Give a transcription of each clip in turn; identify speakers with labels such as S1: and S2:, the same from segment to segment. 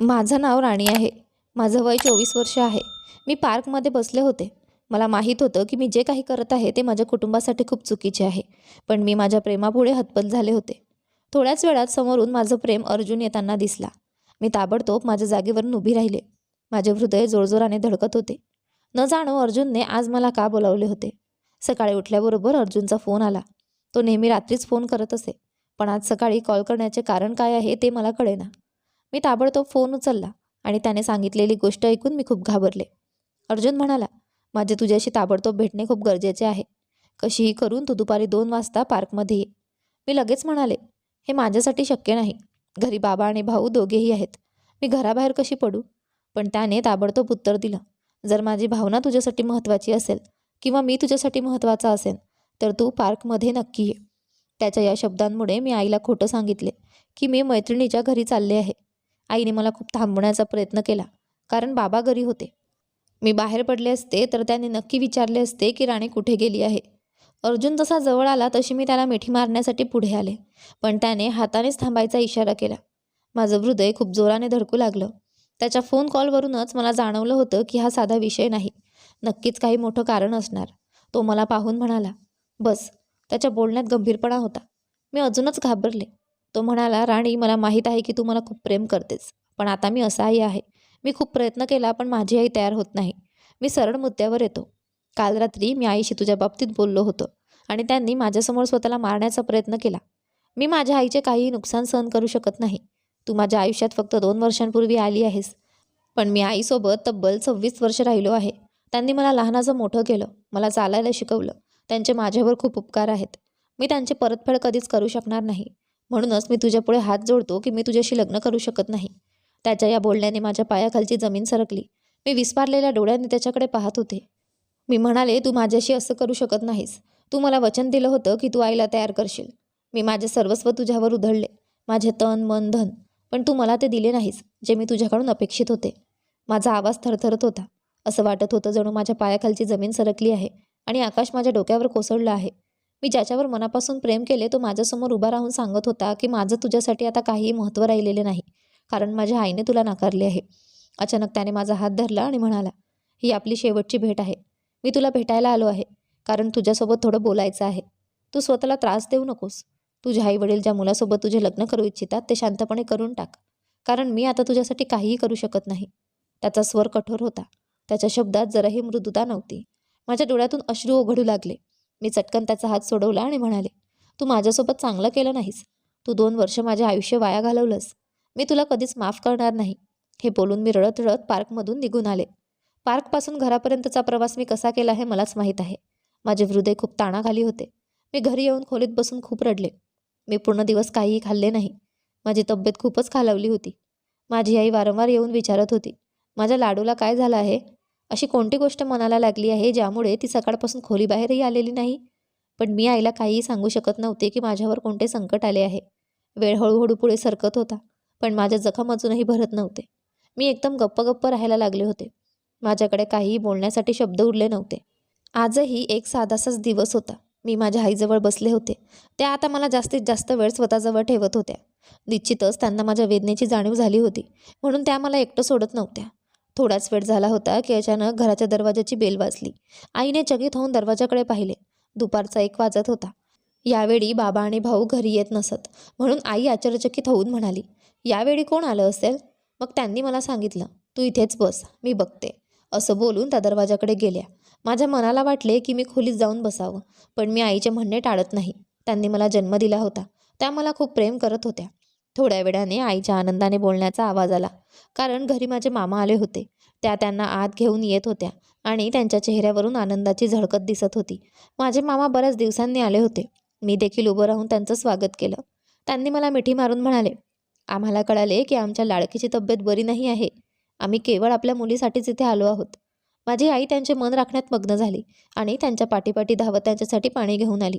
S1: माझं नाव राणी आहे. माझं वय चोवीस वर्ष आहे. मी पार्कमध्ये बसले होते. मला माहीत होतं की मी जे काही करत आहे ते माझ्या कुटुंबासाठी खूप चुकीचे आहे. पण मी माझ्या प्रेमापुढे हतबल झाले होते. थोड्याच वेळात समोरून माझं प्रेम अर्जुन येताना दिसला. मी ताबडतोब माझ्या जागेवरून उभी राहिले. माझे हृदय जोरजोराने धडकत होते. न जाणो अर्जुनने आज मला का बोलावले होते? सकाळी उठल्याबरोबर अर्जुनचा फोन आला. तो नेहमी रात्रीच फोन करत असे. पण आज सकाळी कॉल करण्याचे कारण काय आहे ते मला कळेना. मी ताबडतोब फोन उचलला आणि त्याने सांगितलेली गोष्ट ऐकून मी खूप घाबरले. अर्जुन म्हणाला माझे तुझ्याशी ताबडतोब भेटणे खूप गरजेचे आहे. कशीही करून तू दुपारी दोन वाजता पार्कमध्ये ये. मी लगेच म्हणाले हे माझ्यासाठी शक्य नाही. घरी बाबा आणि भाऊ दोघेही आहेत. मी घराबाहेर कशी पडू? पण त्याने ताबडतोब उत्तर दिलं जर माझी भावना तुझ्यासाठी महत्त्वाची असेल किंवा मी तुझ्यासाठी महत्त्वाचा असेल तर तू पार्कमध्ये नक्की ये. त्याच्या या शब्दांमुळे मी आईला खोटं सांगितले की मी मैत्रिणीच्या घरी चालले आहे. आईने मला खूप थांबवण्याचा प्रयत्न केला कारण बाबा घरी होते. मी बाहेर पडले असते तर त्याने नक्की विचारले असते की राणी कुठे गेली आहे. अर्जुन जसा जवळ आला तशी मी त्याला मिठी मारण्यासाठी पुढे आले पण त्याने हातानेच थांबायचा इशारा केला. माझं हृदय खूप जोराने धडकू लागलं. त्याच्या फोन कॉलवरूनच मला जाणवलं होतं की हा साधा विषय नाही नक्कीच काही मोठं कारण असणार तो मला पाहून म्हणाला बस. त्याच्या बोलण्यात गंभीरपणा होता. मी अजूनच घाबरले. तो म्हणाला राणी मला माहीत आहे की तू मला खूप प्रेम करतेस पण आता मी असाही आहे. मी खूप प्रयत्न केला पण माझी आई तयार होत नाही. मी सरळ मुद्द्यावर येतो. काल रात्री मी आईशी तुझ्या बाबतीत बोललो होतो आणि त्यांनी माझ्यासमोर स्वतःला मारण्याचा प्रयत्न केला. मी माझ्या आईचे काहीही नुकसान सहन करू शकत नाही. तू माझ्या आयुष्यात फक्त दोन वर्षांपूर्वी आली आहेस पण मी आईसोबत तब्बल सव्वीस वर्ष राहिलो आहे. त्यांनी मला लहानाचं मोठं केलं मला चालायला शिकवलं. त्यांचे माझ्यावर खूप उपकार आहेत. मी त्यांची परतफेड कधीच करू शकणार नाही. म्हणूनच मी तुझ्यापुढे हात जोडतो की मी तुझ्याशी लग्न करू शकत नाही. त्याच्या या बोलण्याने माझ्या पायाखालची जमीन सरकली. मी विस्पारलेल्या डोळ्यांनी त्याच्याकडे पाहत होते. मी म्हणाले तू माझ्याशी असं करू शकत नाहीस. तू मला वचन दिलं होतं की तू आईला तयार करशील. मी माझे सर्वस्व तुझ्यावर उधळले. माझे तन मन धन. पण तू मला ते दिले नाहीस जे मी तुझ्याकडून अपेक्षित होते. माझा आवाज थरथरत होता. असं वाटत होतं जणू माझ्या पायाखालची जमीन सरकली आहे आणि आकाश माझ्या डोक्यावर कोसळलं आहे. मी ज्याच्यावर मनापासून प्रेम केले तो माझ्यासमोर उभा राहून सांगत होता की माझं तुझ्यासाठी आता काहीही महत्त्व राहिलेले नाही कारण माझ्या आईने तुला नाकारले आहे. अचानक त्याने माझा हात धरला आणि म्हणाला ही आपली शेवटची भेट आहे. मी तुला भेटायला आलो आहे कारण तुझ्यासोबत थोडं बोलायचं आहे. तू स्वतःला त्रास देऊ नकोस. तुझे आई वडील ज्या मुलासोबत तुझे लग्न करू इच्छितात ते शांतपणे करून टाक. कारण मी आता तुझ्यासाठी काहीही करू शकत नाही. त्याचा स्वर कठोर होता. त्याच्या शब्दात जराही मृदुता नव्हती. माझ्या डोळ्यातून अश्रू ओघडू लागले. मी चटकन त्याचा हात सोडवला आणि म्हणाले तू माझ्यासोबत चांगलं केलं नाहीस. तू दोन वर्ष माझे आयुष्य वाया घालवलंस. मी तुला कधीच माफ करणार नाही. हे बोलून मी रडत रडत पार्कमधून निघून आले. पार्कपासून घरापर्यंतचा प्रवास मी कसा केला हे मलाच माहीत आहे. माझे हृदय खूप ताणाखाली होते. मी घरी येऊन खोलीत बसून खूप रडले. मी पूर्ण दिवस काहीही खाल्ले नाही. माझी तब्येत खूपच खालावली होती. माझी आई वारंवार येऊन विचारत होती माझ्या लाडूला काय झालं आहे? अशी कोणती गोष्ट मनाला लागली आहे ज्यामुळे ती सकाळपासून खोलीबाहेरही आलेली नाही? पण मी आईला काहीही सांगू शकत नव्हते की माझ्यावर कोणते संकट आले आहे. वेळ हळूहळू पुढे सरकत होता पण माझ्या जखम अजूनही भरत नव्हते. मी एकदम गप्प गप्प राहायला लागले होते. माझ्याकडे काहीही बोलण्यासाठी शब्द उरले नव्हते. आजही एक साधासाच दिवस होता. मी माझ्या आईजवळ बसले होते. त्या आता मला जास्तीत जास्त वेळ स्वतःजवळ ठेवत होत्या. निश्चितच त्यांना माझ्या वेदनेची जाणीव झाली होती म्हणून त्या मला एकटं सोडत नव्हत्या. थोडाच वेळ झाला होता की अचानक घराच्या दरवाजाची बेल वाजली. आईने चकित होऊन दरवाजाकडे पाहिले. दुपारचा एक वाजत होता. यावेळी बाबा आणि भाऊ घरी येत नसत. म्हणून आई आश्चर्यचकित होऊन म्हणाली यावेळी कोण आलं असेल? मग त्यांनी मला सांगितलं तू इथेच बस मी बघते. असं बोलून त्या दरवाजाकडे गेल्या. माझ्या मनाला वाटले की मी खोलीत जाऊन बसावं पण मी आईचे म्हणणे टाळत नाही. त्यांनी मला जन्म दिला होता. त्या मला खूप प्रेम करत होत्या. थोड्या वेळाने आईच्या आनंदाने बोलण्याचा आवाज आला. कारण घरी माझे मामा आले होते. त्या त्यांना आत घेऊन येत होत्या आणि त्यांच्या चेहऱ्यावरून आनंदाची झळकत दिसत होती. माझे मामा बऱ्याच दिवसांनी आले होते. मी देखील उभं राहून त्यांचं स्वागत केलं. त्यांनी मला मिठी मारून म्हणाले आम्हाला कळाले की आमच्या लाडकीची तब्येत बरी नाही आहे. आम्ही केवळ आपल्या मुलीसाठीच इथे आलो आहोत. माझी आई त्यांचे मन राखण्यात मग्न झाली आणि त्यांच्या पाठीपाठी धावत त्यांच्यासाठी पाणी घेऊन आली.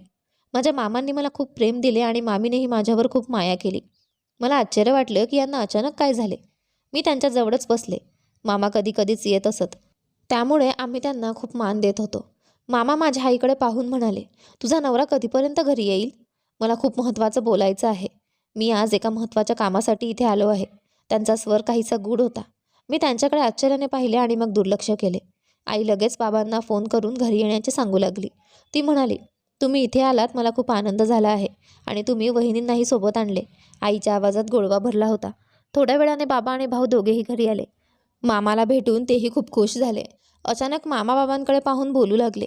S1: माझ्या मामांनी मला खूप प्रेम दिले आणि मामीनेही माझ्यावर खूप माया केली. मला आश्चर्य वाटलं की यांना अचानक काय झाले? मी त्यांच्याजवळच बसले. मामा कधी कधीच येत असत. त्यामुळे आम्ही त्यांना खूप मान देत होतो. मामा माझ्या आईकडे पाहून म्हणाले तुझा नवरा कधीपर्यंत घरी येईल? मला खूप महत्त्वाचं बोलायचं आहे. मी आज एका महत्त्वाच्या कामासाठी इथे आलो आहे. त्यांचा स्वर काहीसा गूढ होता. मी त्यांच्याकडे आश्चर्याने पाहिले आणि मग दुर्लक्ष केले. आई लगेच बाबांना फोन करून घरी येण्याचे सांगू लागली. ती म्हणाली तुम्ही इथे आलात मला खूप आनंद झाला आहे. आणि तुम्ही वहिनींनाही सोबत आणले. आईच्या आवाजात गोळवा भरला होता. थोड्या वेळाने बाबा आणि भाऊ दोघेही घरी आले. मामाला भेटून तेही खूप खुश झाले. अचानक मामा बाबांकडे पाहून बोलू लागले.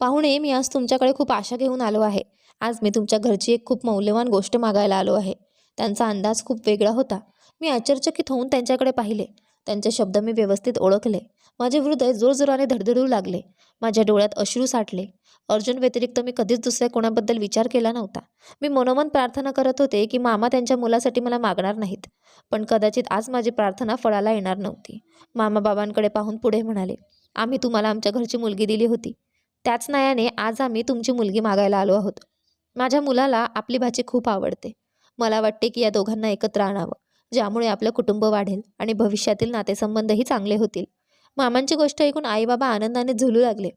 S1: पाहुणे मी आज तुमच्याकडे खूप आशा घेऊन आलो आहे. आज मी तुमच्या घरची एक खूप मौल्यवान गोष्ट मागायला आलो आहे. त्यांचा अंदाज खूप वेगळा होता. मी आश्चर्यचकित होऊन त्यांच्याकडे पाहिले. त्यांचे शब्द मी व्यवस्थित ओळखले. माझे हृदय जोरजोराने धडधडू लागले. माझ्या डोळ्यात अश्रू साठले. अर्जुन व्यतिरिक्त मी कधीच दुसऱ्या कोणाबद्दल विचार केला नव्हता. मी मनोमन प्रार्थना करत होते की मामा त्यांच्या मुलासाठी मला मागणार नाहीत पण कदाचित आज माझी प्रार्थना फळाला येणार नव्हती. मामा बाबांकडे पाहून पुढे म्हणाले आम्ही तुम्हाला आमच्या घरची मुलगी दिली होती. त्याच न्यायाने आज आम्ही तुमची मुलगी मागायला आलो आहोत. माझ्या मुलाला आपली भाची खूप आवडते. मला वाटते की या दोघांना एकत्र आणावं ज्यामुळे आपलं कुटुंब वाढेल आणि भविष्यातील नातेसंबंधही चांगले होतील. मामांची गोष्ट ऐकून आईबाबा आनंदाने झुलू लागले.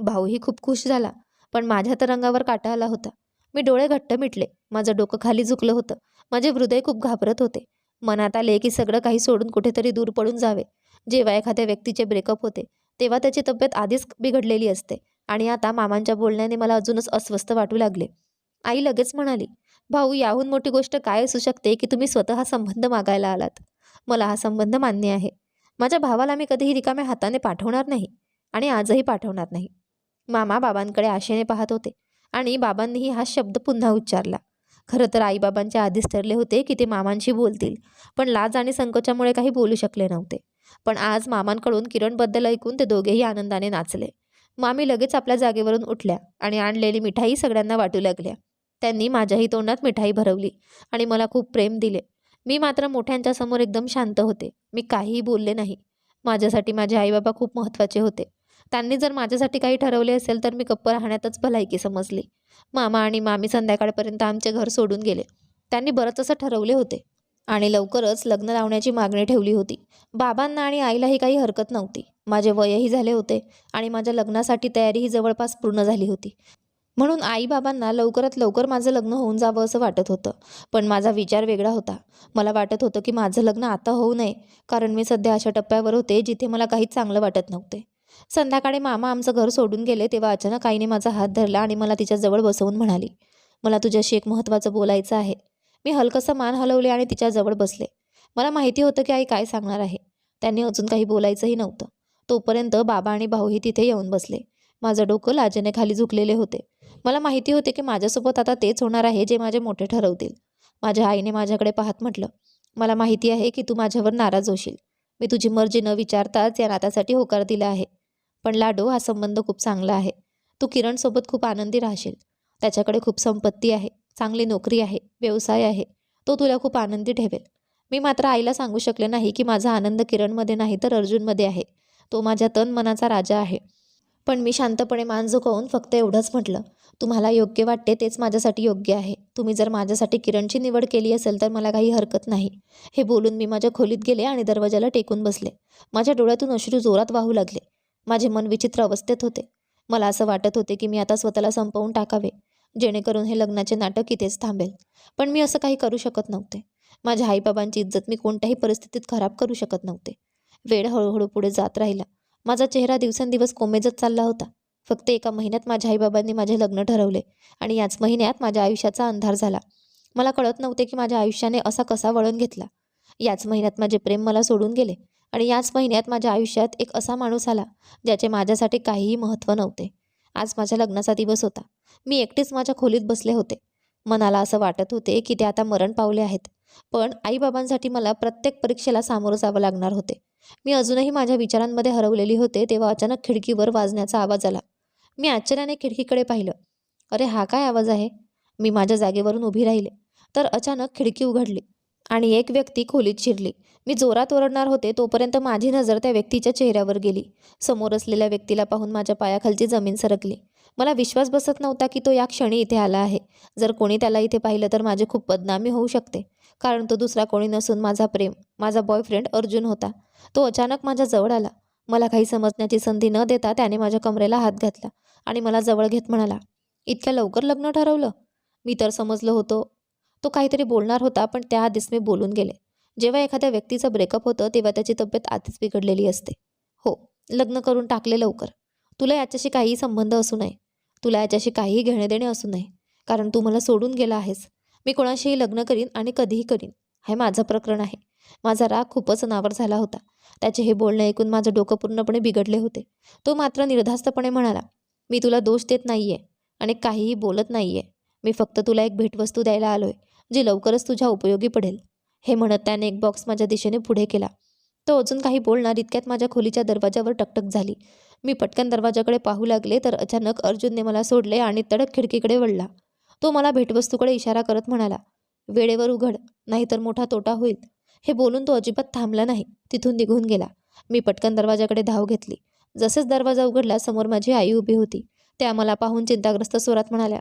S1: भाऊही खूप खुश झाला पण माझ्या तर रंगावर काटा आला होता. मी डोळे घट्ट मिटले. माझं डोकं खाली झुकलं होतं. माझे हृदय खूप घाबरत होते. मनात आले की सगळं काही सोडून कुठेतरी दूर पडून जावे. जेव्हा एखाद्या व्यक्तीचे ब्रेकअप होते तेव्हा त्याची तब्येत आधीच बिघडलेली असते आणि आता मामांच्या बोलण्याने मला अजूनच अस्वस्थ वाटू लागले. आई लगेच म्हणाली भाऊ याहून मोठी गोष्ट काय असू शकते की तुम्ही स्वतः संबंध मागायला आलात? मला हा संबंध मान्य आहे. माझ्या भावाला मी कधीही रिकाम्या हाताने पाठवणार नाही आणि आजही पाठवणार नाही. मामा बाबांकडे आशेने पाहत होते आणि बाबांनीही हा शब्द पुन्हा उच्चारला. खरं तर आईबाबांचे आधीच ठरले होते की ते मामांशी बोलतील पण लाज आणि संकोचामुळे काही बोलू शकले नव्हते. पण आज मामांकडून किरणबद्दल ऐकून ते दोघेही आनंदाने नाचले. मामी लगेच आपल्या जागेवरून उठल्या आणि आणलेली मिठाई सगळ्यांना वाटू लागल्या. त्यांनी माझ्याही तोंडात मिठाई भरवली आणि मला खूप प्रेम दिले. मी मात्र मोठ्यांच्या समोर एकदम शांत होते. मी काहीही बोलले नाही. माझ्यासाठी माझे आईबाबा खूप महत्त्वाचे होते. त्यांनी जर माझ्यासाठी काही ठरवले असेल तर मी गप्प राहण्यातच भलायकी समजली. मामा आणि मामी संध्याकाळपर्यंत आमचे घर सोडून गेले. त्यांनी बरंच असं ठरवले होते आणि लवकरच लग्न लावण्याची मागणी ठेवली होती. बाबांना आणि आईलाही काही हरकत नव्हती. माझे वयही झाले होते आणि माझ्या लग्नासाठी तयारीही जवळपास पूर्ण झाली होती. म्हणून आईबाबांना लवकरात लवकर माझं लग्न होऊन जावं असं वाटत होतं. पण माझा विचार वेगळा होता. मला वाटत होतं की माझं लग्न आता होऊ नये कारण मी सध्या अशा टप्प्यावर होते जिथे मला काहीच चांगलं वाटत नव्हते. संध्याकाळी मामा आमचं घर सोडून गेले तेव्हा अचानक आईने माझा हात धरला आणि मला तिच्याजवळ बसवून म्हणाली मला तुझ्याशी एक महत्त्वाचं बोलायचं आहे. मी हलकंसं मान हलवले आणि तिच्याजवळ बसले. मला माहिती होतं की आई काय सांगणार आहे. त्यांनी अजून काही बोलायचंही नव्हतं. तोपर्यंत बाबा आणि भाऊही तिथे येऊन बसले. माझं डोकं लाजेने खाली झुकलेले होते. मला माहिती होते की माझ्यासोबत आता तेच होणार आहे जे माझे मोठे ठरवतील. माझ्या आईने माझ्याकडे पाहत म्हटलं मला माहिती आहे की तू माझ्यावर नाराज होशील. मी तुझी मर्जी न विचारताच या नात्यासाठी होकार दिला आहे. पण लाडो हा संबंध खूप चांगला आहे. तू किरणसोबत खूप आनंदी राहशील. त्याच्याकडे खूप संपत्ती आहे. चांगली नोकरी आहे. व्यवसाय आहे. तो तुला खूप आनंदी ठेवेल. मी मात्र आईला सांगू शकले नाही की माझा आनंद किरणमध्ये नाही तर अर्जुनमध्ये आहे. तो माझ्या तन मनाचा राजा आहे. पण मी शांतपणे मान झुकवून फक्त एवढंच म्हटलं. तुम्हाला योग्य वाटते तेच माझ्यासाठी योग्य आहे. तुम्ही जर माझ्यासाठी किरणची निवड केली असेल तर मला काही हरकत नाही. हे बोलून मी माझ्या खोलीत गेले आणि दरवाजाला टेकून बसले. माझ्या डोळ्यातून अश्रू जोरात वाहू लागले. माझे मन विचित्र अवस्थेत होते. मला असं वाटत होते की मी आता स्वतःला संपवून टाकावे जेणेकरून हे लग्नाचे नाटक इथेच थांबेल. पण मी असं काही करू शकत नव्हते. माझ्या आईबाबांची इज्जत मी कोणत्याही परिस्थितीत खराब करू शकत नव्हते. वेळ हळूहळू पुढे जात राहिला. माझा चेहरा दिवसेंदिवस कोमेजत चालला होता. फक्त एका महिन्यात माझ्या आईबाबांनी माझे लग्न ठरवले आणि याच महिन्यात माझ्या आयुष्याचा अंधार झाला. मला कळत नव्हते की माझ्या आयुष्याने असा कसा वळण घेतला. याच महिन्यात माझे प्रेम मला सोडून गेले. आणि याच महिन्यात माझ्या आयुष्यात एक असा माणूस आला ज्याचे माझ्यासाठी काहीही महत्त्व नव्हते. आज माझ्या लग्नाचा दिवस होता. मी एकटीच माझ्या खोलीत बसले होते. मनाला असं वाटत होते की ते आता मरण पावले आहेत. पण आईबाबांसाठी मला प्रत्येक परीक्षेला सामोरं जावं लागणार होते. मी अजूनही माझ्या विचारांमध्ये हरवलेली होते तेव्हा अचानक खिडकीवर वाजण्याचा आवाज आला. मी आश्चर्याने खिडकीकडे पाहिलं. अरे हा काय आवाज आहे? मी माझ्या जागेवरून उभी राहिले. तर अचानक खिडकी उघडली. आणि एक व्यक्ती खोलीत शिरली. मी जोरात ओरडणार होते तोपर्यंत माझी नजर त्या व्यक्तीच्या चेहऱ्यावर गेली. समोर असलेल्या व्यक्तीला पाहून माझ्या पायाखालची जमीन सरकली. मला विश्वास बसत नव्हता की तो या क्षणी इथे आला आहे. जर कोणी त्याला इथे पाहिलं तर माझी खूप बदनामी होऊ शकते कारण तो दुसरा कोणी नसून माझा प्रेम माझा बॉयफ्रेंड अर्जुन होता. तो अचानक माझ्या जवळ आला. मला काही समजण्याची संधी न देता त्याने माझ्या कमरेला हात घातला आणि मला जवळ घेत म्हणाला इतक्या लवकर लग्न ठरवलं? मी तर समजलं होतं तो काहीतरी बोलणार होता पण त्या आधीच मी बोलून गेले. जेव्हा एखाद्या व्यक्तीचं ब्रेकअप होतं तेव्हा त्याची तब्येत आधीच बिघडलेली असते. हो लग्न करून टाकले लवकर. तुला याच्याशी काहीही संबंध असू नये. तुला याच्याशी काहीही घेणे देणे असू नये. कारण तू मला सोडून गेला आहेस. मी कोणाशीही लग्न करीन आणि कधीही करीन. हे माझं प्रकरण आहे. माझा राग खूपच अनावर झाला होता. त्याचे हे बोलणे ऐकून माझं डोकं पूर्णपणे बिघडले होते. तो मात्र निर्धास्तपणे म्हणाला मी तुला दोष देत नाहीये आणि काहीही बोलत नाहीये. मी फक्त तुला एक भेटवस्तू द्यायला आलोय. जी लवकरच तुझ्या उपयोगी पडेल. हे म्हणत त्याने एक बॉक्स माझ्या दिशेने पुढे केला. तो अजून काही बोलणार इतक्यात माझ्या खोलीच्या दरवाजावर टकटक झाली. मी पटकन दरवाजाकडे पाहू लागले तर अचानक अर्जुनने मला सोडले आणि तडक खिडकीकडे वळला. तो मला भेटवस्तूकडे इशारा करत म्हणाला वेळेवर उघड नाहीतर मोठा तोटा होईल. हे बोलून तो अजिबात थांबला नाही तिथून निघून गेला. मी पटकन दरवाजाकडे धाव घेतली. जसेच दरवाजा उघडला समोर माझी आई उभी होती. त्या मला पाहून चिंताग्रस्त स्वरात म्हणाल्या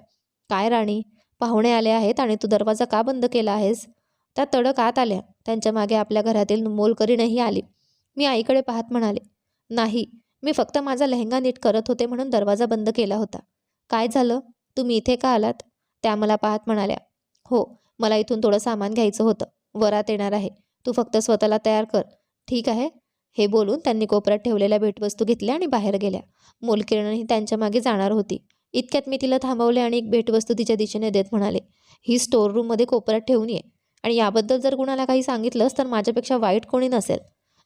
S1: काय राणी पाहुणे आले आहेत आणि तू दरवाजा का बंद केला आहेस? त्या तडक आत आल्या. त्यांच्या मागे आपल्या घरातील मोलकरीणही आली. मी आईकडे पाहत म्हणाले नाही मी फक्त माझा लेहंगा नीट करत होते म्हणून दरवाजा बंद केला होता. काय झालं? तुम्ही इथे का आलात? त्या मला पाहत म्हणाल्या हो मला इथून थोडं सामान घ्यायचं होतं. वरात येणार आहे. तू फक्त स्वतःला तयार कर. ठीक आहे. हे बोलून त्यांनी कोपऱ्यात ठेवलेल्या भेटवस्तू घेतल्या आणि बाहेर गेल्या. मोलकिरणही त्यांच्या मागे जाणार होती. इतक्यात मी तिला थांबवले आणि एक भेटवस्तू तिच्या दिशेने देत म्हणाले ही स्टोर रूममध्ये कोपऱ्यात ठेवून ये. आणि याबद्दल जर कुणाला काही सांगितलंस तर माझ्यापेक्षा वाईट कोणी नसेल.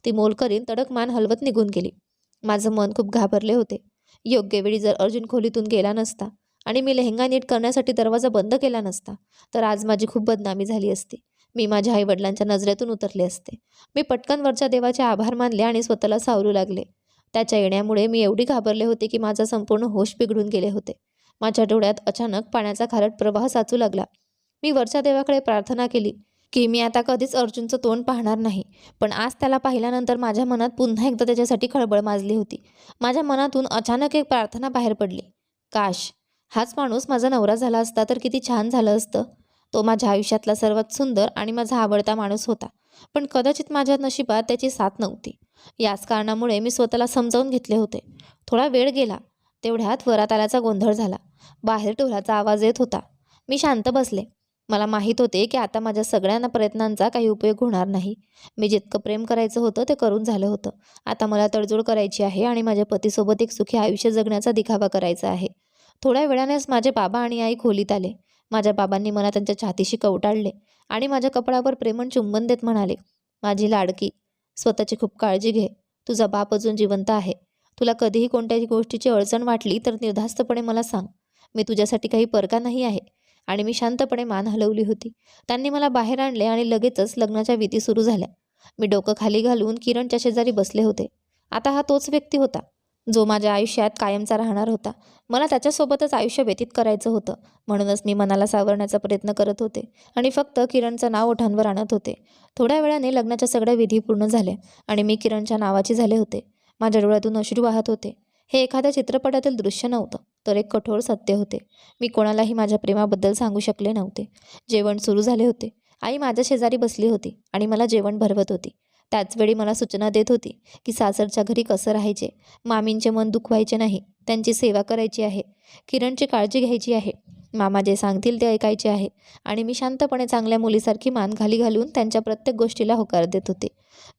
S1: ती मोलकरीन तडक मान हलवत निघून गेली. माझं मन खूप घाबरले होते. योग्य वेळी जर अर्जुन खोलीतून गेला नसता आणि मी लेहंगा नीट करण्यासाठी दरवाजा बंद केला नसता तर आज माझी खूप बदनामी झाली असती. मी माझ्या आईवडिलांच्या नजरेतून उतरले असते. मी पटकन वरच्या देवाचे आभार मानले आणि स्वतःला सावरू लागले. त्याच्या येण्यामुळे मी एवढी घाबरले होते की माझा संपूर्ण होश बिघडून गेले होते. माझ्या डोळ्यात अचानक पाण्याचा खारट प्रवाह साचू लागला. मी वरच्या देवाकडे प्रार्थना केली की मी आता कधीच अर्जुनचं तोंड पाहणार नाही पण आज त्याला पाहिल्यानंतर माझ्या मनात पुन्हा एकदा त्याच्यासाठी खळबळ माजली होती. माझ्या मनातून अचानक एक प्रार्थना बाहेर पडली. काश हाच माणूस माझा नवरा झाला असता तर किती छान झालं असतं. तो माझ्या आयुष्यातला सर्वात सुंदर आणि माझा आवडता माणूस होता. पण कदाचित माझ्या नशिबात त्याची साथ नव्हती. याच कारणामुळे मी स्वतःला समजावून घेतले होते. थोडा वेळ गेला. तेवढ्यात वरात आल्याचा गोंधळ झाला. बाहेर ढोलाचा आवाज येत होता. मी शांत बसले. मला माहीत होते की आता माझ्या सगळ्यांना प्रयत्नांचा काही उपयोग होणार नाही. मी जितकं प्रेम करायचं होतं ते करून झालं होतं. आता मला तडजोड करायची आहे आणि माझ्या पतीसोबत एक सुखी आयुष्य जगण्याचा दिखावा करायचा आहे. थोड्या वेळानेच माझे बाबा आणि आई खोलीत आले. माझ्या बाबांनी मला त्यांच्या छातीशी कवटाळले आणि माझ्या कपडावर प्रेमण चुंबन देत म्हणाले माझी लाडकी स्वतःची खूप काळजी घे. तुझा बाप अजून जिवंत आहे. तुला कधीही कोणत्याही गोष्टीची अडचण वाटली तर निर्धास्तपणे मला सांग. मी तुझ्यासाठी काही परका नाही आहे. आणि मी शांतपणे मान हलवली होती. त्यांनी मला बाहेर आणले आणि लगेचच लग्नाच्या विधी सुरू झाल्या. मी डोकं खाली घालून किरणच्या शेजारी बसले होते. आता हा तोच व्यक्ती होता. जो माझ्या आयुष्यात कायमचा राहणार होता. मला त्याच्यासोबतच आयुष्य व्यतीत करायचं होतं. म्हणूनच मी मनाला सावरण्याचा प्रयत्न करत होते आणि फक्त किरणचं नाव ओठांवर आणत होते. थोड्या वेळाने लग्नाच्या सगळ्या विधी पूर्ण झाल्या आणि मी किरणच्या नावाचे झाले होते. माझ्या डोळ्यातून अश्रू वाहत होते. हे एखाद्या चित्रपटातील दृश्य नव्हतं तर एक कठोर सत्य होते. मी कोणालाही माझ्या प्रेमाबद्दल सांगू शकले नव्हते. जेवण सुरू झाले होते. आई माझ्या शेजारी बसली होती आणि मला जेवण भरवत होती. त्याचवेळी मला सूचना देत होती की सासरच्या घरी कसं राहायचे? मामींचे मन दुखवायचे नाही. त्यांची सेवा करायची आहे. किरणची काळजी घ्यायची आहे. मामा जे सांगतील ते ऐकायचे आहे. आणि मी शांतपणे चांगल्या मुलीसारखी मान खाली घालून त्यांच्या प्रत्येक गोष्टीला होकार देत होते.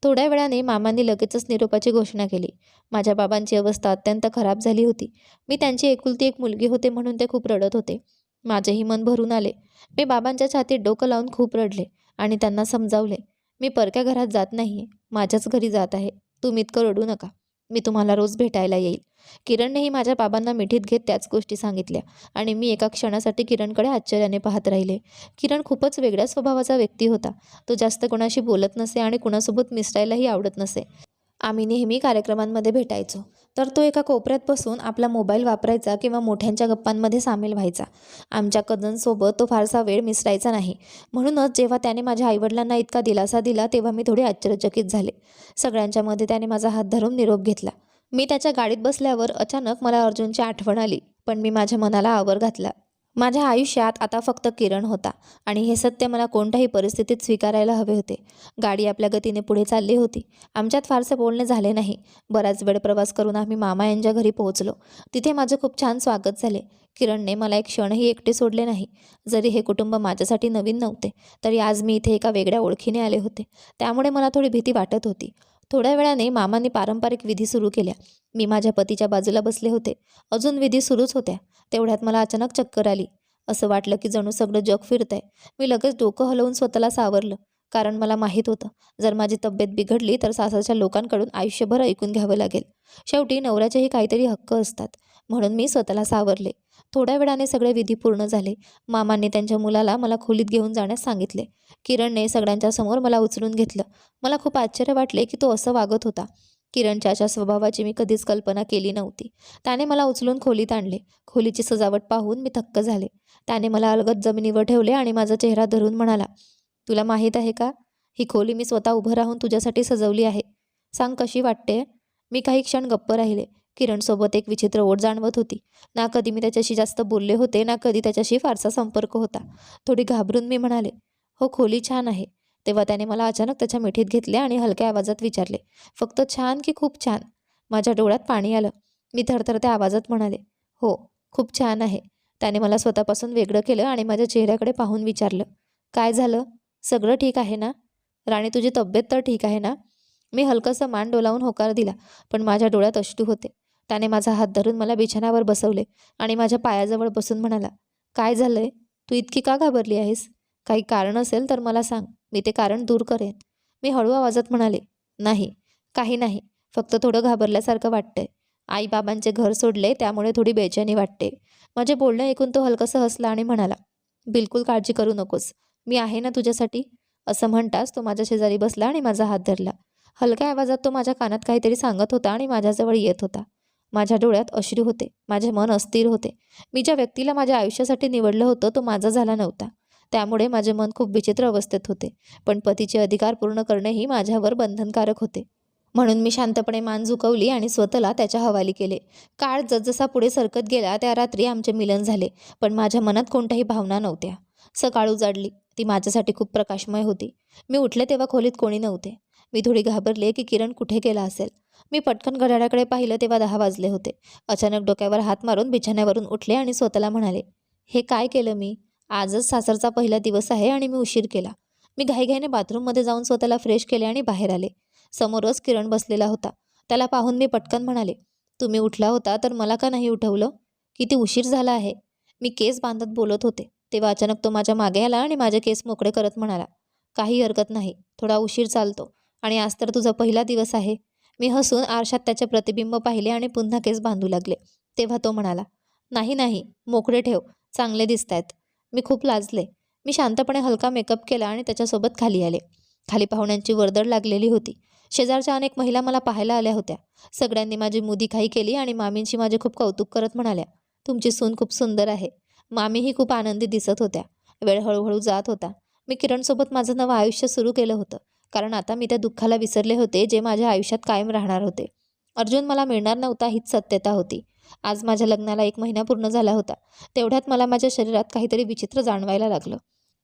S1: थोड्या वेळाने मामांनी लगेचच निरोपाची घोषणा केली. माझ्या बाबांची अवस्था अत्यंत खराब झाली होती. मी त्यांची एकुलती एक मुलगी होते म्हणून ते खूप रडत होते. माझेही मन भरून आले. मी बाबांच्या छातीत डोकं लावून खूप रडले आणि त्यांना समजावले. मी परक्या घरात जात नाही. माझ्याच घरी जात आहे. तुम्ही इतकं रडू नका. मी तुम्हाला रोज भेटायला येईल. किरणनेही माझ्या बाबांना मिठीत घेत त्याच गोष्टी सांगितल्या आणि मी एका क्षणासाठी किरणकडे आश्चर्याने पाहत राहिले. किरण खूपच वेगळ्या स्वभावाचा व्यक्ती होता. तो जास्त कोणाशी बोलत नसे आणि कुणासोबत मिसळायलाही आवडत नसे. आम्ही नेहमी कार्यक्रमांमध्ये भेटायचो. तर तो एका कोपऱ्यात बसून आपला मोबाईल वापरायचा किंवा मोठ्यांच्या गप्पांमध्ये सामील व्हायचा. आमच्या कझनसोबत तो फारसा वेळ मिसळायचा नाही. म्हणूनच जेव्हा त्याने माझ्या आईवडिलांना इतका दिलासा दिला तेव्हा मी थोडे आश्चर्यचकित झाले. सगळ्यांच्या मध्ये त्याने माझा हात धरून निरोप घेतला. मी त्याच्या गाडीत बसल्यावर अचानक मला अर्जुनची आठवण आली पण मी माझ्या मनाला आवर घातला. माझ्या आयुष्यात आता फक्त किरण होता आणि हे सत्य मला कोणत्याही परिस्थितीत स्वीकारायला हवे होते. गाडी आपल्या गतीने पुढे चालली होती. आमच्यात फारसे बोलणे झाले नाही. बराच वेळ प्रवास करून आम्ही मामा यांच्या घरी पोहोचलो. तिथे माझे खूप छान स्वागत झाले. किरणने मला एक क्षणही एकटे सोडले नाही. जरी हे कुटुंब माझ्यासाठी नवीन नव्हते तरी आज मी इथे एका वेगळ्या ओळखीने आले होते. त्यामुळे मला थोडी भीती वाटत होती. थोड्या वेळाने मामाने पारंपरिक विधी सुरू केल्या. मी माझ्या पतीच्या बाजूला बसले होते. अजून विधी सुरूच होत्या. तेवढ्यात मला अचानक चक्कर आली. असं वाटलं की जणू सगळं जग फिरतंय. मी लगेच डोकं हलवून स्वतःला सावरलं. कारण मला माहीत होतं जर माझी तब्येत बिघडली तर सासरच्या लोकांकडून आयुष्यभर ऐकून घ्यावं लागेल. शेवटी नवऱ्याचेही काहीतरी हक्क असतात. म्हणून मी स्वतःला सावरले. थोड्या वेळाने सगळे विधी पूर्ण झाले. मामांनी त्यांच्या मुलाला मला खोलीत घेऊन जाण्यास सांगितले. किरणने सगळ्यांच्या समोर मला उचलून घेतलं. मला खूप आश्चर्य वाटले की तो असं वागत होता. किरणच्या अशा स्वभावाची मी कधीच कल्पना केली नव्हती. त्याने मला उचलून खोलीत आणले. खोलीची सजावट पाहून मी थक्क झाले. त्याने मला अलगद जमिनीवर ठेवले आणि माझा चेहरा धरून म्हणाला तुला माहीत आहे का? ही खोली मी स्वतः उभं राहून तुझ्यासाठी सजवली आहे. सांग कशी वाटते मी काही क्षण गप्प राहिले. किरणसोबत एक विचित्र ओढ जाणवत होती. ना कधी मी त्याच्याशी जास्त बोलले होते ना कधी त्याच्याशी फारसा संपर्क होता. थोडी घाबरून मी म्हणाले हो खोली छान आहे. तेव्हा त्याने मला अचानक त्याच्या मिठीत घेतले आणि हलक्या आवाजात विचारले फक्त छान की खूप छान? माझ्या डोळ्यात पाणी आलं. मी थरथरत्या आवाजात म्हणाले हो खूप छान आहे. त्याने मला स्वतःपासून वेगळं केलं आणि माझ्या चेहऱ्याकडे पाहून विचारलं काय झालं? सगळं ठीक आहे ना? राणी तुझी तब्येत तर ठीक आहे ना? मी हलकंसं मान डोलावून होकार दिला पण माझ्या डोळ्यात अश्रू होते. त्याने माझा हात धरून मला बिछाण्यावर बसवले आणि माझ्या पायाजवळ बसून म्हणाला काय झालंय? तू इतकी का घाबरली आहेस? काही कारण असेल तर मला सांग. मी ते कारण दूर करेन. मी हळू आवाजात म्हणाले नाही काही नाही. फक्त थोडं घाबरल्यासारखं वाटतंय. आईबाबांचे घर सोडले त्यामुळे थोडी बेचैनी वाटते. माझे बोलणं ऐकून तो हलकंसं हसला आणि म्हणाला बिलकुल काळजी करू नकोस. मी आहे ना तुझ्यासाठी? असं म्हणताच तो माझ्या शेजारी बसला आणि माझा हात धरला. हलक्या आवाजात तो माझ्या कानात काहीतरी सांगत होता आणि माझ्याजवळ येत होता. माझ्या डोळ्यात अश्रू होते. माझे मन अस्थिर होते. मी ज्या व्यक्तीला माझ्या आयुष्यासाठी निवडलं होतं तो माझा झाला नव्हता. त्यामुळे माझे मन खूप विचित्र अवस्थेत होते. पण पतीचे अधिकार पूर्ण करणेही माझ्यावर बंधनकारक होते. म्हणून मी शांतपणे मान झुकवली आणि स्वतःला त्याच्या हवाली केले. काळ जसजसा पुढे सरकत गेला त्या रात्री आमचे मिलन झाले पण माझ्या मनात कोणत्याही भावना नव्हत्या. सकाळ उजाडली. ती माझ्यासाठी खूप प्रकाशमय होती. मी उठले तेव्हा खोलीत कोणी नव्हते. मी थोडी घाबरले की किरण कुठे गेला असेल. मी पटकन घड्याळाकडे पाहिलं तेव्हा दहा वाजले होते. अचानक डोक्यावर हात मारून बिछाण्यावरून उठले आणि स्वतःला म्हणाले हे काय केलं मी? आजच सासरचा पहिला दिवस आहे आणि मी उशीर केला. मी घाईघाईने बाथरूममध्ये जाऊन स्वतःला फ्रेश केले आणि बाहेर आले. समोरच किरण बसलेला होता. त्याला पाहून मी पटकन म्हणाले तुम्ही उठला होता तर मला का नाही उठवलं? किती उशीर झाला आहे. मी केस बांधत बोलत होते. तेव्हा अचानक तो माझ्या मागे आला आणि माझे केस मोकळे करत म्हणाला काही हरकत नाही. थोडा उशीर चालतो. आणि आज तर तुझा पहिला दिवस आहे. मी हसून आरशात त्याचे प्रतिबिंब पाहिले आणि पुन्हा केस बांधू लागले. तेव्हा तो म्हणाला नाही नाही मोकळे ठेव चांगले दिसत आहेत मी खूप लाजले. मी शांतपणे हलका मेकअप केला आणि त्याच्यासोबत खाली आले. खाली पाहुण्यांची वर्दळ लागलेली होती. शेजारच्या अनेक महिला मला पाहायला आल्या होत्या. सगळ्यांनी माझी मुदी खाई केली आणि मामींची माझे खूप कौतुक करत म्हणाल्या तुमची सून खूप सुंदर आहे. मामीही खूप आनंदी दिसत होत्या. वेळ हळूहळू जात होता. मी किरणसोबत माझं नवं आयुष्य सुरू केलं होतं. कारण आता मी त्या दुःखाला विसरले होते जे माझ्या आयुष्यात कायम राहणार होते. अर्जुन मला मिळणार नव्हता हीच सत्यता होती. आज माझ्या लग्नाला एक महिना पूर्ण झाला होता. तेवढ्यात मला माझ्या शरीरात काहीतरी विचित्र जाणवायला लागलं.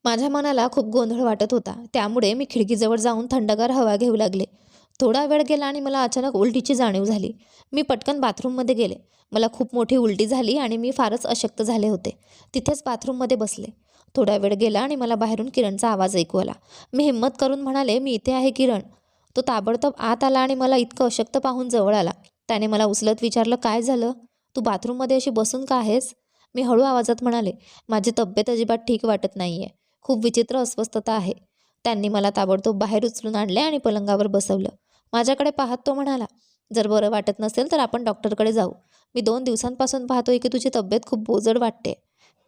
S1: माझ्या मनाला खूप गोंधळ वाटत होता. त्यामुळे मी खिडकीजवळ जाऊन थंडगार हवा घेऊ लागले. थोडा वेळ गेला आणि मला अचानक उलटीची जाणीव झाली. मी पटकन बाथरूममध्ये गेले. मला खूप मोठी उलटी झाली आणि मी फारच अशक्त झाले होते. तिथेच बाथरूममध्ये बसले. थोडा वेळ गेला आणि मला बाहेरून किरणचा आवाज ऐकू आला. मी हिंमत करून म्हणाले मी इथे आहे किरण. तो ताबडतोब आत आला आणि मला इतकं अशक्त पाहून जवळ आला. त्याने मला उचलत विचारलं काय झालं? तू बाथरूममध्ये अशी बसून का आहेस? मी हळू आवाजात म्हणाले माझी तब्येत अजिबात ठीक वाटत नाही आहे खूप विचित्र अस्वस्थता आहे. त्यांनी मला ताबडतोब बाहेर उचलून आणले आणि पलंगावर बसवलं. माझ्याकडे पाहत तो म्हणाला जर बरं वाटत नसेल तर आपण डॉक्टरकडे जाऊ. मी दोन दिवसांपासून पाहतोय की तुझी तब्येत खूप बोजड वाटते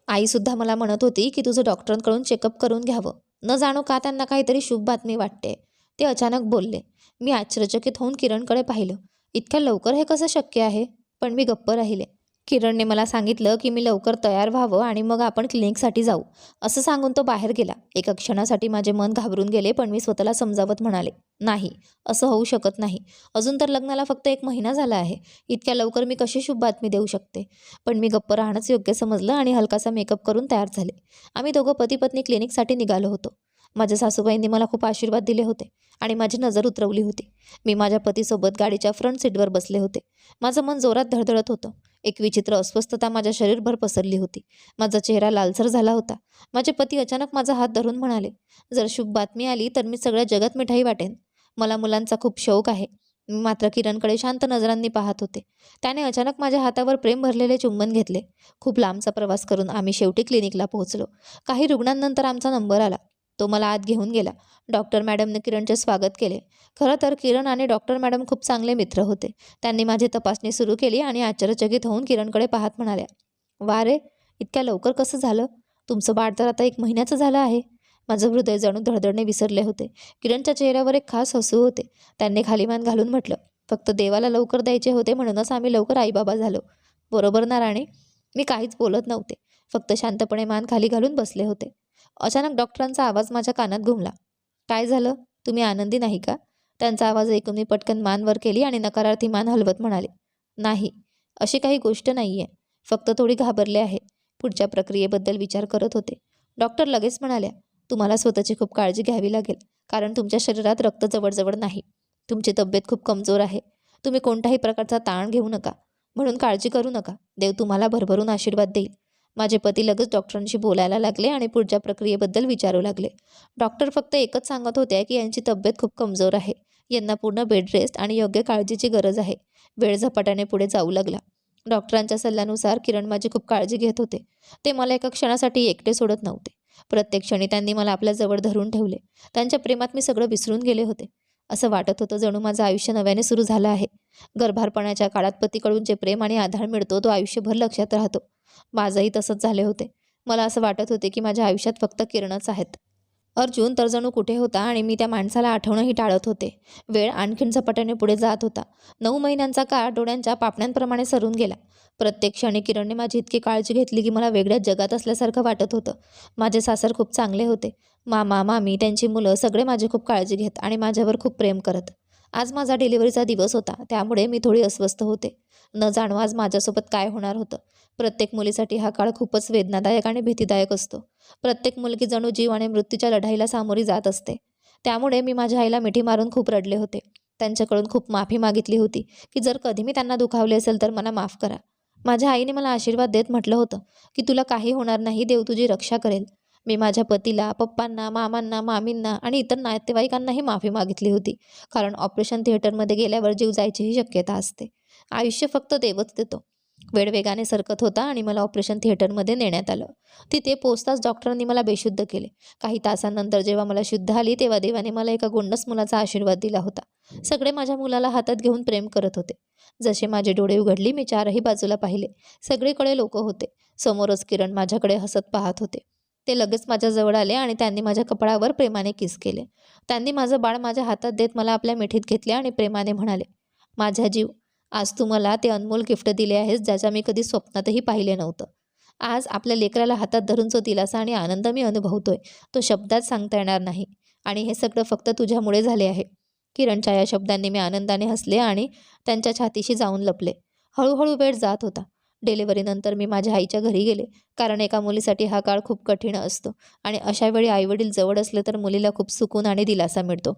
S1: आईसुद्धा मला म्हणत होती की तुझं डॉक्टरांकडून चेकअप करून घ्यावं. न जाणो का त्यांना काहीतरी शुभ बातमी वाटते. ते अचानक बोलले मी आश्चर्यचकित होऊन किरणकडे पाहिलं. इतक्या लवकर हे कसं शक्य आहे? पण मी गप्प राहिले. किरणने मला सांगितलं की मी लवकर तयार व्हावं आणि मग आपण क्लिनिकसाठी जाऊ. असं सांगून तो बाहेर गेला. एका क्षणासाठी माझे मन घाबरून गेले पण मी स्वतःला समजावत म्हणाले नाही असं होऊ शकत नाही. अजून तर लग्नाला फक्त एक महिना झाला आहे. इतक्या लवकर मी कशी शुभ बातमी देऊ शकते? पण मी गप्प राहणंच योग्य समजलं आणि हलकासा मेकअप करून तयार झाले. आम्ही दोघं पती पत्नी क्लिनिकसाठी निघालो होतो. माझ्या सासूबाईंनी मला खूप आशीर्वाद दिले होते आणि माझी नजर उतरवली होती. मी माझ्या पतीसोबत गाडीच्या फ्रंट सीटवर बसले होते. माझं मन जोरात धडधडत होतं. एक विचित्र अस्वस्थता माझ्या शरीरभर पसरली होती. माझा चेहरा लालसर झाला होता. माझे पती अचानक माझा हात धरून म्हणाले जर शुभ बातमी आली तर मी सगळ्या जगात मिठाई वाटेन. मला मुलांचा खूप शौक आहे. मी मात्र किरणकडे शांत नजरांनी पाहत होते. त्याने अचानक माझ्या हातावर प्रेम भरलेले चुंबन घेतले. खूप लांबचा प्रवास करून आम्ही शेवटी क्लिनिकला पोहोचलो. काही रुग्णांनंतर आमचा नंबर आला. तो मला आत घेऊन गेला. डॉक्टर मॅडमने किरणचे स्वागत केले. खरं तर किरण आणि डॉक्टर मॅडम खूप चांगले मित्र होते. त्यांनी माझी तपासणी सुरू केली आणि आश्चर्यचकित होऊन किरणकडे पाहत म्हणाल्या वा रे इतक्या लवकर कसं झालं? तुमचं बाळ तर आता एक महिन्याचं झालं आहे. माझं हृदय जणू धडधडणे विसरले होते. किरणच्या चेहऱ्यावर एक खास हसू होते. त्यांनी खाली मान घालून म्हटलं फक्त देवाला लवकर द्यायचे होते म्हणूनच आम्ही लवकर आईबाबा झालो. बरोबर ना राणे मी काहीच बोलत नव्हते. फक्त शांतपणे मान खाली घालून बसले होते. अचानक डॉक्टरांचा आवाज माझ्या कानात घुमला. काय झालं? तुम्ही आनंदी नाही का? त्यांचा आवाज ऐकून मी पटकन मान वर केली आणि नकारार्थी मान हलवत म्हणाले नाही अशी काही गोष्ट नाही आहे फक्त थोडी घाबरले आहे. पुढच्या प्रक्रियेबद्दल विचार करत होते. डॉक्टर लगेच म्हणाल्या तुम्हाला स्वतःची खूप काळजी घ्यावी लागेल कारण तुमच्या शरीरात रक्त जवळजवळ नाही. तुमची तब्येत खूप कमजोर आहे. तुम्ही कोणत्याही प्रकारचा ताण घेऊ नका. म्हणून काळजी करू नका. देव तुम्हाला भरभरून आशीर्वाद देईल. माझे पती लगेच डॉक्टरांशी बोलायला लागले आणि पुढच्या प्रक्रियेबद्दल विचारू लागले. डॉक्टर फक्त एकच सांगत होत्या की यांची तब्येत खूप कमजोर आहे. यांना पूर्ण बेड रेस्ट आणि योग्य काळजीची गरज आहे. वेळ झपाट्याने पुढे जाऊ लागला. डॉक्टरांच्या सल्ल्यानुसार किरण माझी खूप काळजी घेत होते. ते मला एका क्षणासाठी एकटे सोडत नव्हते. प्रत्येक क्षणी त्यांनी मला आपल्या जवळ धरून ठेवले. त्यांच्या प्रेमात मी सगळं विसरून गेले होते. असं वाटत होतं जणू माझं आयुष्य नव्याने सुरू झालं आहे. गर्भारपणाच्या काळात पतीकडून जे प्रेम आणि आधार मिळतो तो आयुष्यभर लक्षात राहतो. माझंही तसंच झाले होते. मला असं वाटत होते की माझ्या आयुष्यात फक्त किरणच आहेत. अर्जुन तर जणू कुठे होता आणि मी त्या माणसाला आठवणंही टाळत होते. वेळ आणखीन झपाट्याने पुढे जात होता. नऊ महिन्यांचा काळ डोळ्यांच्या पापण्यांप्रमाणे सरून गेला. प्रत्येक क्षणी किरणने माझी इतकी काळजी घेतली की मला वेगळ्याच जगात असल्यासारखं वाटत होतं. माझे सासर खूप चांगले होते. मामा मामी त्यांची मुलं सगळे माझी खूप काळजी घेत आणि माझ्यावर खूप प्रेम करत. आज माझा डिलिव्हरीचा दिवस होता. त्यामुळे मी थोडी अस्वस्थ होते. न जाणो आज माझ्यासोबत काय होणार होतं. प्रत्येक मुलीसाठी हा काळ खूपच वेदनादायक आणि भीतीदायक असतो. प्रत्येक मुलगी जणू जीव आणि मृत्यूच्या लढाईला सामोरी जात असते. त्यामुळे मी माझ्या आईला मिठी मारून खूप रडले होते. त्यांच्याकडून खूप माफी मागितली होती की जर कधी मी त्यांना दुखावले असेल तर मला माफ करा. माझ्या आईने मला आशीर्वाद देत म्हटलं होतं की तुला काही होणार नाही देव तुझी रक्षा करेल. मी माझ्या पतीला पप्पांना मामांना मामींना आणि इतर नातेवाईकांनाही माफी मागितली होती. कारण ऑपरेशन थिएटरमध्ये गेल्यावर जीव जायचीही शक्यता असते. आयुष्य फक्त देवच देतो. वेळ वेगाने सरकत होता आणि मला ऑपरेशन थिएटरमध्ये नेण्यात आलं. तिथे पोचताच डॉक्टरांनी मला बेशुद्ध केले. काही तासांनंतर जेव्हा मला शुद्ध आली तेव्हा देवाने मला एका गोंडस मुलाचा आशीर्वाद दिला होता. सगळे माझ्या मुलाला हातात घेऊन प्रेम करत होते. जसे माझे डोळे उघडली मी चारही बाजूला पाहिले. सगळीकडे लोक होते. समोरच किरण माझ्याकडे हसत पाहत होते. ते लगेच माझ्याजवळ आले आणि त्यांनी माझ्या कपाळावर प्रेमाने किस केले. त्यांनी माझं बाळ माझ्या हातात देत मला आपल्या मिठीत घेतले आणि प्रेमाने म्हणाले माझा जीव आज तू मला ते अनमोल गिफ्ट दिले आहेस ज्याच्या मी कधी स्वप्नातही पाहिले नव्हतं. आज आपल्या लेकराला हातात धरून जो दिलासा आणि आनंद मी अनुभवतोय तो शब्दात सांगता येणार नाही. आणि हे सगळं फक्त तुझ्यामुळे झाले आहे. किरणच्या या शब्दांनी मी आनंदाने हसले आणि त्यांच्या छातीशी जाऊन लपले. हळूहळू वेळ जात होता. डिलिव्हरीनंतर मी माझ्या आईच्या घरी गेले कारण एका मुलीसाठी हा काळ खूप कठीण असतो. आणि अशा वेळी आईवडील जवळ असले तर मुलीला खूप सुकून आणि दिलासा मिळतो.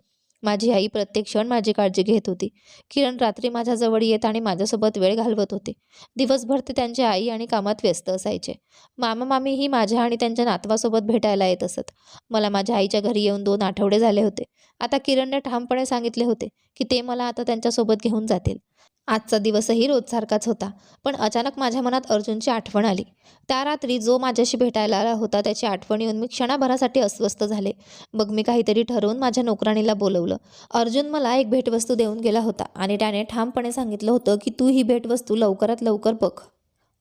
S1: माझी आई प्रत्येक क्षण माझी काळजी घेत होती. किरण रात्री माझ्याजवळ येत आणि माझ्यासोबत वेळ घालवत होते. दिवसभर ते त्यांची आई आणि कामात व्यस्त असायचे. मामा मामीही माझ्या आणि त्यांच्या नातवासोबत भेटायला येत असत. मला माझ्या आईच्या घरी येऊन दोन आठवडे झाले होते. आता किरणने ठामपणे सांगितले होते की ते मला आता त्यांच्यासोबत घेऊन जातील. आजचा दिवसही रोजसारखाच होता. पण अचानक माझ्या मनात अर्जुनची आठवण आली. त्या रात्री जो माझ्याशी भेटायला आला होता त्याची आठवण येऊन मी क्षणाभरासाठी अस्वस्थ झाले. मग मी काहीतरी ठरवून माझ्या नोकराणीला बोलवलं. अर्जुन मला एक भेटवस्तू देऊन गेला होता आणि त्याने ठामपणे सांगितलं होतं की तू ही भेटवस्तू लवकरात लवकर बघ.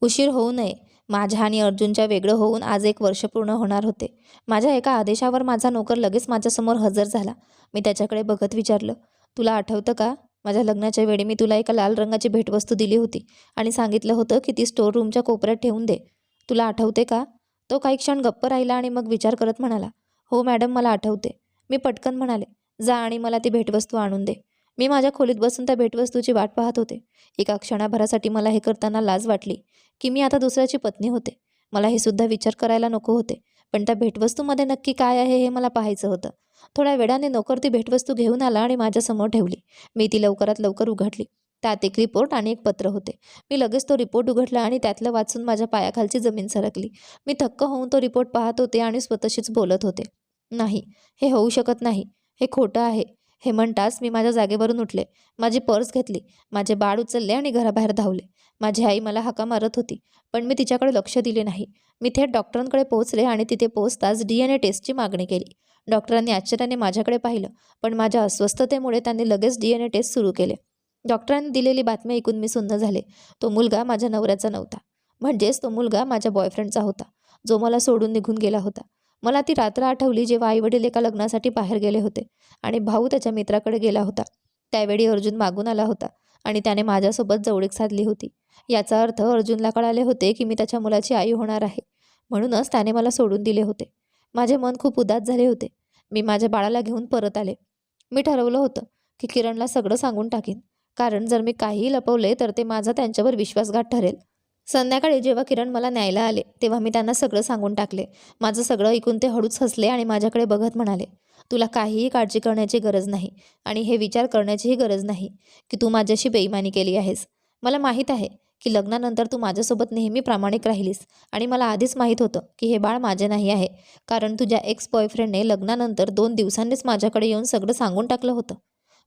S1: उशीर होऊ नये. माझ्या आणि अर्जुनच्या वेगळं होऊन आज एक वर्ष पूर्ण होणार होते. माझ्या एका आदेशावर माझा नोकर लगेच माझ्यासमोर हजर झाला. मी त्याच्याकडे बघत विचारलं तुला आठवतं का? माझ्या लग्नाच्या वेळी मी तुला एका लाल रंगाची भेटवस्तू दिली होती आणि सांगितलं होतं की ती स्टोर रूमच्या कोपऱ्यात ठेवून दे. तुला आठवते का? तो काही क्षण गप्प राहिला आणि मग विचार करत म्हणाला हो मॅडम मला आठवते. मी पटकन म्हणाले जा आणि मला ती भेटवस्तू आणून दे. मी माझ्या खोलीत बसून त्या भेटवस्तूची वाट पाहत होते. एका क्षणाभरासाठी मला हे करताना लाज वाटली की मी आता दुसऱ्याची पत्नी होते. मला हे सुद्धा विचार करायला नको होते पण त्या भेटवस्तूमध्ये नक्की काय आहे हे मला पाहायचं होतं. थोड्या वेळाने नोकर ती भेटवस्तू घेऊन आला आणि माझ्यासमोर ठेवली. मी ती लवकरात लवकर उघडली. त्यात एक रिपोर्ट आणि एक पत्र होते. मी लगेच तो रिपोर्ट उघडला आणि त्यातलं वाचून माझ्या पायाखालची जमीन सरकली. मी थक्क होऊन तो रिपोर्ट पाहत होते आणि स्वतःशीच बोलत होते. नाही हे होऊ शकत नाही. हे खोटं आहे. हे म्हणताच मी माझ्या जागेवरून उठले. माझी पर्स घेतली. माझे बाळ उचलले आणि घराबाहेर धावले. माझी आई मला हाका मारत होती पण मी तिच्याकडे लक्ष दिले नाही. मी थेट डॉक्टरांकडे पोहोचले आणि तिथे पोहोचताच डी एन ए टेस्टची मागणी केली. डॉक्टरांनी आश्चर्याने माझ्याकडे पाहिलं पण माझ्या अस्वस्थतेमुळे त्यांनी लगेच डी एन ए टेस्ट सुरू केले. डॉक्टरांनी दिलेली बातमी ऐकून मी सुन्न झाले. तो मुलगा माझ्या नवऱ्याचा नव्हता. म्हणजेच तो मुलगा माझ्या बॉयफ्रेंडचा होता जो मला सोडून निघून गेला होता. मला ती रात्र आठवली जेव्हा आईवडील एका लग्नासाठी बाहेर गेले होते आणि भाऊ त्याच्या मित्राकडे गेला होता. त्यावेळी अर्जुन मागून आला होता आणि त्याने माझ्यासोबत जवळीक साधली होती. याचा अर्थ अर्जुनला कळाले होते की मी त्याच्या मुलाची आई होणार आहे. म्हणूनच त्याने मला सोडून दिले होते. माझे मन खूप उदास झाले होते. मी माझ्या बाळाला घेऊन परत आले. मी ठरवलं होतं की किरणला सगळं सांगून टाकीन. कारण जर मी काहीही लपवले तर ते माझा त्यांच्यावर विश्वासघात ठरेल. संध्याकाळी जेव्हा किरण मला न्यायला आले तेव्हा मी त्यांना सगळं सांगून टाकले. माझं सगळं ऐकून ते हळूच हसले आणि माझ्याकडे बघत म्हणाले तुला काहीही काळजी करण्याची गरज नाही आणि हे विचार करण्याचीही गरज नाही की तू माझ्याशी बेईमानी केली आहेस. मला माहीत आहे की लग्नानंतर तू माझ्यासोबत नेहमी प्रामाणिक राहिलीस आणि मला आधीच माहीत होतं की हे बाळ माझे नाही आहे कारण तुझ्या एक्स बॉयफ्रेंडने लग्नानंतर दोन दिवसांनीच माझ्याकडे येऊन सगळं सांगून टाकलं होतं.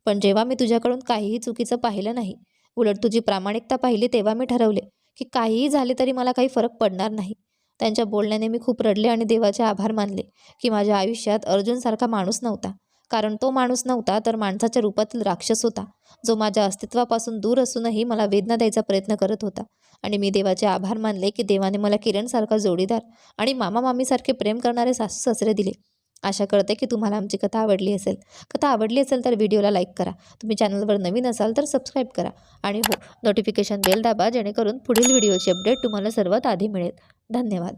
S1: पण जेव्हा मी तुझ्याकडून काहीही चुकीचं पाहिलं नाही उलट तुझी प्रामाणिकता पाहिली तेव्हा मी ठरवले की काहीही झाले तरी मला काही फरक पडणार नाही. त्यांच्या बोलण्याने मी खूप रडले आणि देवाचे आभार मानले की माझ्या आयुष्यात अर्जुनसारखा माणूस नव्हता. कारण तो माणूस नव्हता तर माणसाच्या रूपातील राक्षस होता. जो माझ्या अस्तित्वापासून दूर असूनही मला वेदना द्यायचा प्रयत्न करत होता. आणि मी देवाचे आभार मानले की देवाने मला किरणसारखा जोडीदार आणि मामा मामीसारखे प्रेम करणारे सासू सासरे दिले. आशा करते की तुम्हाला आमची कथा आवडली असेल. कथा आवडली असेल तर व्हिडिओला लाईक करा. तुम्ही चॅनलवर नवीन असाल तर सबस्क्राईब करा. आणि हो नोटिफिकेशन बेल दाबा जेणेकरून पुढील व्हिडिओची अपडेट तुम्हाला सर्वात आधी मिळेल. धन्यवाद.